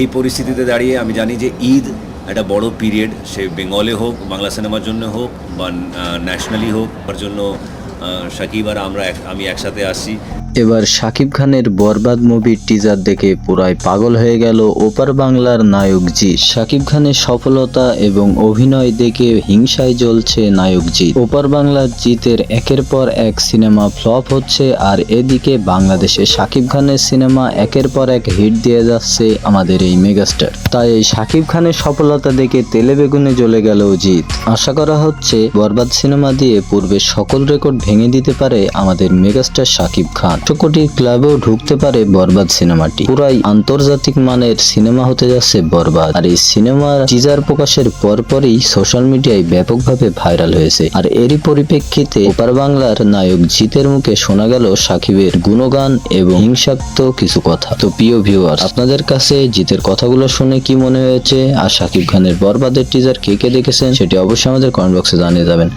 এই পরিস্থিতিতে দাঁড়িয়ে আমি জানি যে ঈদ একটা বড় পিরিয়ড সে বেঙ্গলে হোক, বাংলা সিনেমার জন্য হোক, বা ন্যাশনালি হোক, তার জন্য সাকিব আর আমরা আমি একসাথে আসছি। এবার শাকিব খানের বরবাদ মুভির টিজার দেখে পুরাই পাগল হয়ে গেল ওপার বাংলার নায়ক জি। শাকিব খানের সফলতা এবং অভিনয় দেখে হিংসায় জ্বলছে নায়ক জিৎ ওপার বাংলার জিতের একের পর এক সিনেমা ফ্লপ হচ্ছে আর এদিকে বাংলাদেশে শাকিব খানের সিনেমা একের পর এক হিট দিয়ে যাচ্ছে আমাদের এই মেগাস্টার। তাই এই শাকিব খানের সফলতা দেখে তেলে বেগুনে জ্বলে গেল জিৎ। আশা করা হচ্ছে বরবাদ সিনেমা দিয়ে পূর্বের সকল রেকর্ড ভেঙে দিতে পারে আমাদের মেগাস্টার শাকিব খান। কোটি ক্লাবেও ঢুকতে পারে বরবাদ সিনেমাটি। পুরাই আন্তর্জাতিক মানের সিনেমা হতে যাচ্ছে বরবাদ। আর এই সিনেমার টিজার প্রকাশের পরপরই সোশ্যাল মিডিয়ায় ব্যাপকভাবে ভাইরাল হয়েছে। আর এরই পরিপ্রেক্ষিতে ওপার বাংলার নায়ক জিতের মুখে শোনা গেল সাকিবের গুণগান এবং হিংসাত্মক কিছু কথা। তো প্রিয় ভিউয়ার আপনাদের কাছে জিতের কথাগুলো শুনে কি মনে হয়েছে? আর সাকিব খানের বরবাদের টিজার কে কে দেখেছেন? সেটি অবশ্যই আমাদের কমেন্ট বক্সে জানিয়ে যাবেন।